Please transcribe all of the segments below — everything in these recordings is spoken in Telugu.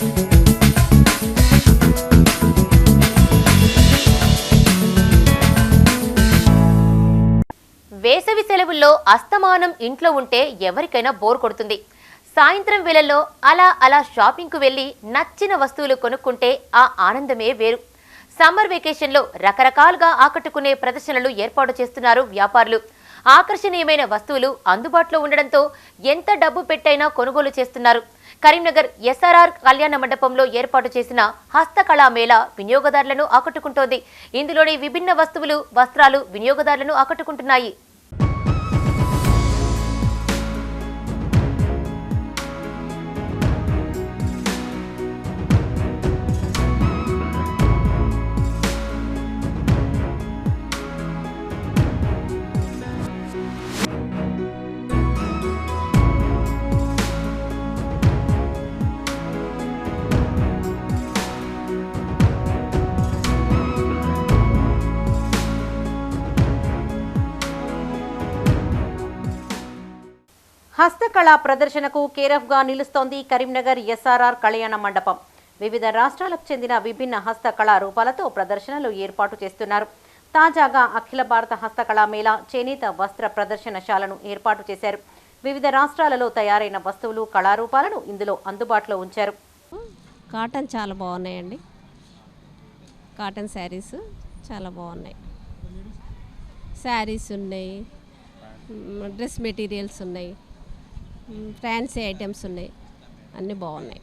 వేసవి సెలవుల్లో అస్తమానం ఇంట్లో ఉంటే ఎవరికైనా బోర్ కొడుతుంది. సాయంత్రం వేళల్లో అలా అలా షాపింగ్కు వెళ్ళి నచ్చిన వస్తువులు కొనుక్కుంటే ఆ ఆనందమే వేరు. సమ్మర్ వెకేషన్లో రకరకాలుగా ఆకట్టుకునే ప్రదర్శనలు ఏర్పాటు చేస్తున్నారు వ్యాపారులు. ఆకర్షణీయమైన వస్తువులు అందుబాటులో ఉండడంతో ఎంత డబ్బు పెట్టైనా కొనుగోలు చేస్తున్నారు. కరీంనగర్ ఎస్ఆర్ఆర్ కళ్యాణ మండపంలో ఏర్పాటు చేసిన హస్తకళా మేళా వినియోగదారులను ఆకట్టుకుంటోంది. ఇందులోని విభిన్న వస్తువులు వస్త్రాలు వినియోగదారులను ఆకట్టుకుంటున్నాయి. హస్తకళా ప్రదర్శనకు కేరఫ్గా నిలుస్తోంది కరీంనగర్ ఎస్ఆర్ఆర్ కళ్యాణ మండపం. వివిధ రాష్ట్రాలకు చెందిన విభిన్న హస్తకళా రూపాలతో ప్రదర్శనలు ఏర్పాటు చేస్తున్నారు. తాజాగా అఖిల భారత హస్తకళా మేళా చేనేత వస్త్ర ప్రదర్శనశాలను ఏర్పాటు చేశారు. వివిధ రాష్ట్రాలలో తయారైన వస్తువులు కళారూపాలను ఇందులో అందుబాటులో ఉంచారు. కాటన్ చాలా బాగున్నాయండి. కాటన్ శారీస్ చాలా బాగున్నాయి. శారీస్ ఉన్నాయి డ్రెస్ మెటీరియల్స్ ఉన్నాయి. ఫ్యాన్సీ ఐటమ్స్ ఉన్నాయి. అన్నీ బాగున్నాయి.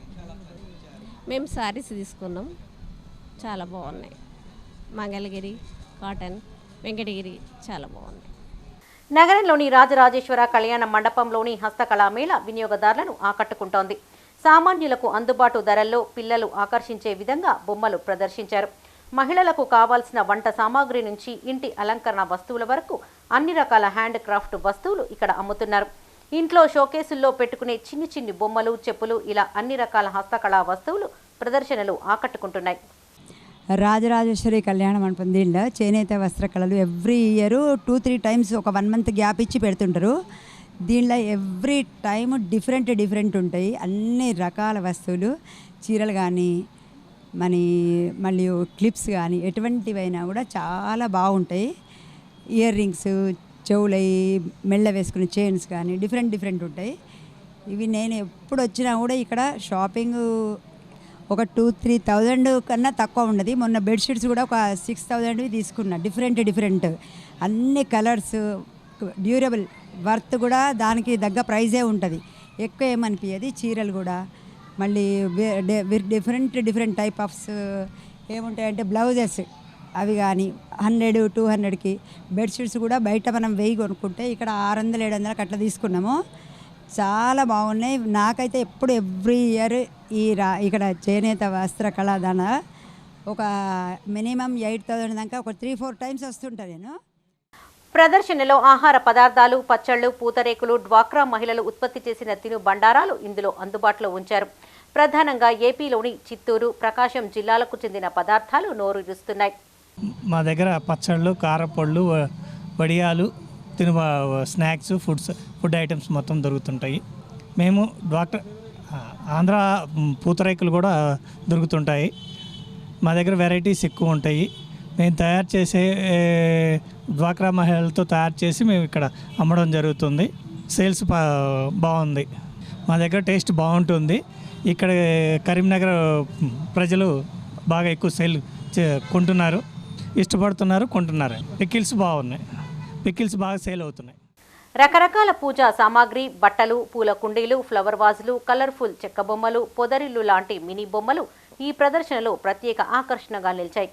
మేము శారీస్ తీసుకున్నాం. చాలా బాగున్నాయి. మంగళగిరి కాటన్ వెంకటగిరి చాలా బాగున్నాయి. నగరంలోని రాజరాజేశ్వర కళ్యాణ మండపంలోని హస్తకళా మేళ వినియోగదారులను ఆకట్టుకుంటోంది. సామాన్యులకు అందుబాటు ధరల్లో పిల్లలు ఆకర్షించే విధంగా బొమ్మలు ప్రదర్శించారు. మహిళలకు కావాల్సిన వంట సామాగ్రి నుంచి ఇంటి అలంకరణ వస్తువుల వరకు అన్ని రకాల హ్యాండ్ క్రాఫ్ట్ వస్తువులు ఇక్కడ అమ్ముతున్నారు. ఇంట్లో షోకేసుల్లో పెట్టుకునే చిన్ని చిన్ని బొమ్మలు చెప్పులు ఇలా అన్ని రకాల హస్తకళా వస్తువులు ప్రదర్శనలు ఆకట్టుకుంటున్నాయి. రాజరాజేశ్వరి కళ్యాణ మండపం దీనిలో చేనేత వస్త్రకళలు every year two three times ఒక వన్ మంత్ గ్యాప్ ఇచ్చి పెడుతుంటారు. దీనిలో ఎవ్రీ టైం డిఫరెంట్ డిఫరెంట్ ఉంటాయి. అన్ని రకాల వస్తువులు చీరలు కానీ మనీ మళ్ళీ క్లిప్స్ కానీ ఎటువంటివైనా కూడా చాలా బాగుంటాయి. ఇయర్ రింగ్స్ చెవులై మెళ్ళ వేసుకునే చైన్స్ కానీ డిఫరెంట్ డిఫరెంట్ ఉంటాయి. ఇవి నేను ఎప్పుడు వచ్చినా కూడా ఇక్కడ షాపింగ్ ఒక టూ త్రీ థౌజండ్ కన్నా తక్కువ ఉండదు మొన్న బెడ్షీట్స్ కూడా ఒక సిక్స్ థౌజండ్వి తీసుకున్నా. Different different. అన్ని కలర్స్ డ్యూరబుల్ వర్త్ కూడా దానికి తగ్గ ప్రైజే ఉంటుంది. ఎక్కువ ఏమనిపించదు చీరలు కూడా. మళ్ళీ డిఫరెంట్ డిఫరెంట్ టైప్ ఆఫ్స్ ఏముంటాయంటే బ్లౌజెస్. అవి కానీ హండ్రెడ్ టూ హండ్రెడ్కి బెడ్షీట్స్ కూడా బయట మనం వెయ్యి కొనుక్కుంటే ఇక్కడ ఆరు వందలు ఏడు వందలకి అట్లా తీసుకున్నాము. చాలా బాగున్నాయి. నాకైతే ఎప్పుడు ఎవ్రీ ఇయర్ ఈ రా ఇక్కడ చేనేత వస్త్ర కళాదాన ఒక మినిమం ఎయిట్ థౌజండ్ దాకా ఒక త్రీ ఫోర్ టైమ్స్ వస్తుంటా నేను. ప్రదర్శనలో ఆహార పదార్థాలు పచ్చళ్ళు పూతరేకులు డ్వాక్రా మహిళలు ఉత్పత్తి చేసిన తిను బండారాలు ఇందులో అందుబాటులో ఉంచారు. ప్రధానంగా ఏపీలోని చిత్తూరు ప్రకాశం జిల్లాలకు చెందిన పదార్థాలు నోరూరుస్తున్నాయి మా దగ్గర పచ్చళ్ళు కారపళ్ళు వ- వడియాలు తిను స్నాక్స్ ఫుడ్స్ ఫుడ్ ఐటమ్స్ మొత్తం దొరుకుతుంటాయి. మేము డాక్టర్ ఆంధ్ర పూతరేకులు కూడా దొరుకుతుంటాయి. మా దగ్గర వెరైటీస్ ఎక్కువ ఉంటాయి. మేము తయారు చేసే డ్వాక్రా మహిళలతో తయారు చేసి మేము ఇక్కడ అమ్మడం జరుగుతుంది. సేల్స్ బాగుంది. మా దగ్గర టేస్ట్ బాగుంటుంది. ఇక్కడ కరీంనగర్ ప్రజలు బాగా ఎక్కువ సేల్ చే- కొంటున్నారు. ఇష్టపడుతున్నారు కొంటున్నారు. పికిల్స్ బాగున్నాయి. పికిల్స్ బాగా సేల్ అవుతున్నాయి. రకరకాల పూజా సామాగ్రి బట్టలు పూల కుండీలు ఫ్లవర్ వాజులు కలర్ఫుల్ చెక్క బొమ్మలు పొదరిల్లు లాంటి మినీ బొమ్మలు ఈ ప్రదర్శనలో ప్రత్యేక ఆకర్షణగా నిలిచాయి.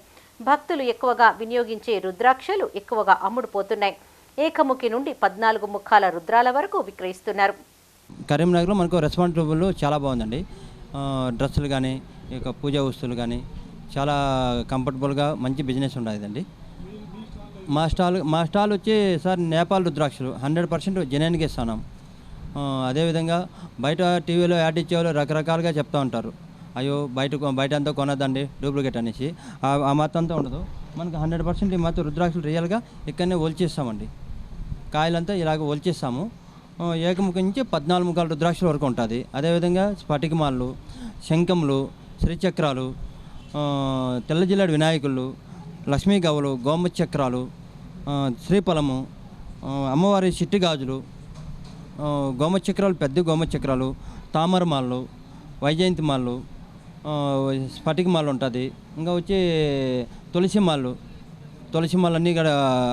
భక్తులు ఎక్కువగా వినియోగించే రుద్రాక్షలు ఎక్కువగా అమ్ముడుపోతున్నాయి. ఏకముఖి నుండి పద్నాలుగు ముఖాల రుద్రాల వరకు విక్రయిస్తున్నారు. కరీంనగర్లో మనకు రెస్పాన్సిబుల్ చాలా బాగుందండి. డ్రెస్సులు కానీ ఇక పూజా వస్తువులు కానీ చాలా కంఫర్టబుల్గా మంచి బిజినెస్ ఉండదండి మా స్టాల్ మా స్టాల్ వచ్చి సార్ నేపాల్ రుద్రాక్షలు హండ్రెడ్ పర్సెంట్ జెన్యున్గా ఇస్తున్నాం అదేవిధంగా బయట టీవీలో యాడ్ ఇచ్చేవాళ్ళు రకరకాలుగా చెప్తూ ఉంటారు. అయ్యో బయట కొ- బయట అంతా కొనద్దండి డూప్లికేట్ అనేసి. ఆ- ఆ మాత్రం అంతా ఉండదు. మనకు హండ్రెడ్ పర్సెంట్ ఈ మాత్రం రుద్రాక్షలు రియల్గా ఇక్కడనే ఒలిచిస్తామండి. కాయలంతా ఇలాగ ఒలిచిస్తాము. ఆ, నుంచి పద్నాలుగు ముఖాల రుద్రాక్షల వరకు ఉంటుంది. అదేవిధంగా స్ఫటికమాలు శంఖములు శ్రీచక్రాలు ఆ, తెల్ల వినాయకులు లక్ష్మీ గవ్వలు గోమ చక్రాలు శ్రీఫలము అమ్మవారి చిట్టి గాజులు ఆ, గోమ చక్రాలు పెద్ద గోమ చక్రాలు తామర మాళ్ళు వైజయంతి మాళ్ళు స్ఫటిక మాల్ ఉంటుంది. ఇంకా వచ్చి తులసి మాళ్ళు తులసి మాల్ అన్నీ ఇక్కడ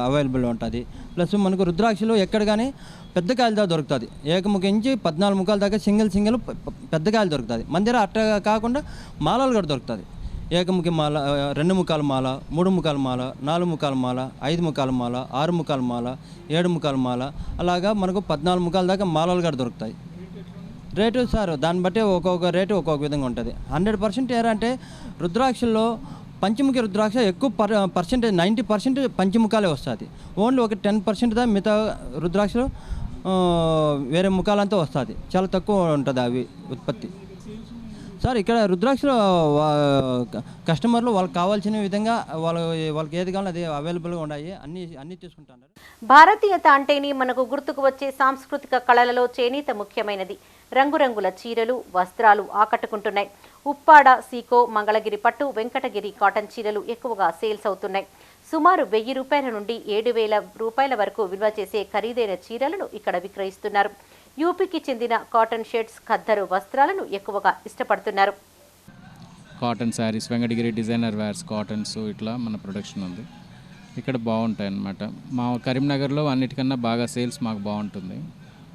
అవైలబుల్ ఉంటుంది. ప్లస్ మనకు రుద్రాక్షలు ఎక్కడ కానీ పెద్ద కాయలు దాకా దొరుకుతుంది. ఏకముఖ నుంచి పద్నాలుగు ముఖాల దాకా సింగిల్ సింగిల్ పెద్ద కాయలు దొరుకుతుంది. మన దగ్గర అట్ట కాకుండా మాలలు కూడా దొరుకుతుంది. ఏకముఖి మాల రెండు ముఖాల మాల మూడు ముఖాల మాల నాలుగు ముఖాల మాల ఐదు ముఖాల మాల ఆరు ముఖాల మాల ఏడు ముఖాల మాల. అలాగా మనకు పద్నాలుగు ముఖాల దాకా మాలలు కూడా దొరుకుతాయి. రేటు సార్ దాన్ని బట్టి ఒక్కొక్క రేటు ఒక్కొక్క విధంగా ఉంటుంది. హండ్రెడ్ పర్సెంట్ ఏరంటే రుద్రాక్షల్లో పంచముఖి రుద్రాక్ష ఎక్కువ పర్ పర్సెంటేజ్ నైంటీ పర్సెంట్ పంచముఖాలే వస్తుంది. ఓన్లీ ఒక టెన్ పర్సెంట్ దా మిగతా రుద్రాక్షలు వేరే ముఖాలంతా వస్తుంది. చాలా తక్కువ ఉంటుంది అవి ఉత్పత్తి. సార్ ఇక్కడ రుద్రాక్షలో కస్టమర్లు వాళ్ళకి కావాల్సిన విధంగా వాళ్ళ వాళ్ళకి ఏది కావాలో అది అవైలబుల్గా ఉన్నాయి. అన్ని అన్ని తీసుకుంటారు భారతీయత అంటేనే మనకు గుర్తుకు వచ్చే సాంస్కృతిక కళలలో చేనేత ముఖ్యమైనది. రంగురంగుల చీరలు వస్త్రాలు ఆకట్టుకుంటున్నాయి. ఉప్పాడ సీకో మంగళగిరి పట్టు వెంకటగిరి కాటన్ చీరలు ఎక్కువగా సేల్స్ అవుతున్నాయి. సుమారు వెయ్యి రూపాయల నుండి ఏడు వేల రూపాయల వరకు విలువ చేసే ఖరీదైన చీరలను ఇక్కడ విక్రయిస్తున్నారు. యూపీకి చెందిన కాటన్ షర్ట్స్ ఖద్దరు వస్త్రాలను ఎక్కువగా ఇష్టపడుతున్నారు. Cotton saris Venkatagiri designer wears cottons ఇట్లా మన ప్రొడక్షన్ ఉంది. ఇక్కడ బాగుంటాయి అన్నమాట మా కరీంనగర్లో అన్నిటికన్నా బాగా సేల్స్ మాకు బాగుంటుంది.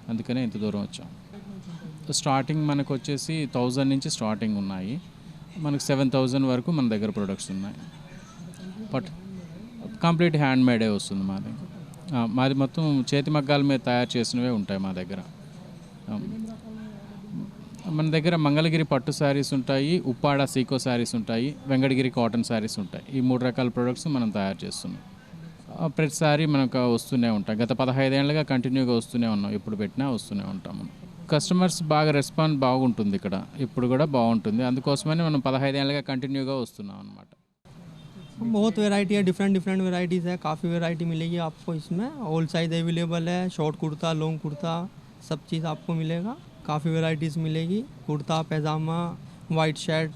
అందుకనే ఇంత దూరం వచ్చాం. స్టార్టింగ్ మనకు వచ్చేసి థౌజండ్ నుంచి స్టార్టింగ్ ఉన్నాయి. మనకు సెవెన్ థౌజండ్ వరకు మన దగ్గర ప్రొడక్ట్స్ ఉన్నాయి. బట్ కంప్లీట్ హ్యాండ్ మేడే వస్తుంది మాది. మాది మొత్తం చేతి మగ్గాల మీద తయారు చేసినవే ఉంటాయి మా దగ్గర. మన దగ్గర మంగళగిరి పట్టు శారీస్ ఉంటాయి ఉప్పాడ సీకో శారీస్ ఉంటాయి వెంకటగిరి కాటన్ శారీస్ ఉంటాయి ఈ మూడు రకాల ప్రొడక్ట్స్ మనం తయారు చేస్తున్నాం ఆ, ప్రతిసారి మనకు వస్తూనే ఉంటాయి గత పదహైదేళ్ళుగా కంటిన్యూగా వస్తూనే ఉన్నాం ఎప్పుడు పెట్టినా వస్తూనే ఉంటాం మనం కస్టమర్స్ బాగా రెస్పాన్స్ బాగుంటుంది ఇక్కడ ఇప్పుడు కూడా బాగుంటుంది అందుకోసమని మనం పదహైదేళ్ళుగా కంటిన్యూగా వస్తున్నాం అనమాట बहुत वैरायटी है डिफरेंट डिफरेंट वैरायटीज़ है काफ़ी वैरायटी मिलेगी आपको इसमें ऑल साइज अवेलेबल है शॉर्ट कुर्ता लॉन्ग कुर्ता सब चीज़ आपको मिलेगा। काफ़ी वेराइटीज़ मिलेगी। कुर्ता, पैजामा वाइट शर्ट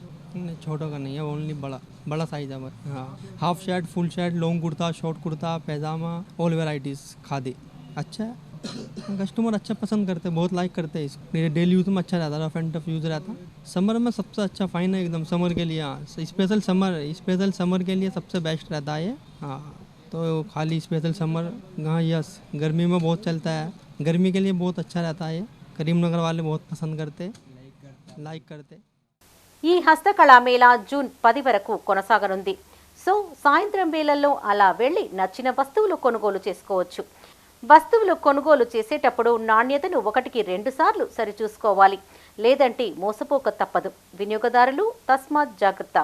छोटा का नहीं है ओनली बड़ा बड़ा साइज़ है हाँ। Half shirt full shirt long kurta short kurta, pyjama all varieties khadi. अच्छा है। कस्टमर अच्छा पसंद करते हैं, बहुत लाइक करते हैं इसको। डेली यूज़ में अच्छा रहता रफ एंड टफ यूज़ रहता। समर में सबसे अच्छा फाइन है एकदम समर के लिए हाँ। स्पेशल समर स्पेशल समर के लिए सबसे बेस्ट रहता है ये। हाँ। तो खाली स्पेशल समर हाँ यस गर्मी में बहुत चलता है। गर्मी के लिए बहुत अच्छा रहता है ये करीमनगर वाले बहुत पसंद करते लाइक करते ఈ హస్తకళా మేళా జూన్ పది వరకు కొనసాగనుంది సో సాయంత్రం వేళల్లో అలా వెళ్ళి నచ్చిన వస్తువులు కొనుగోలు చేసుకోవచ్చు వస్తువులు కొనుగోలు చేసేటప్పుడు నాణ్యతను ఒకటికి రెండు సార్లు సరిచూసుకోవాలి లేదంటే మోసపోక తప్పదు వినియోగదారులు తస్మాత్ జాగ్రత్త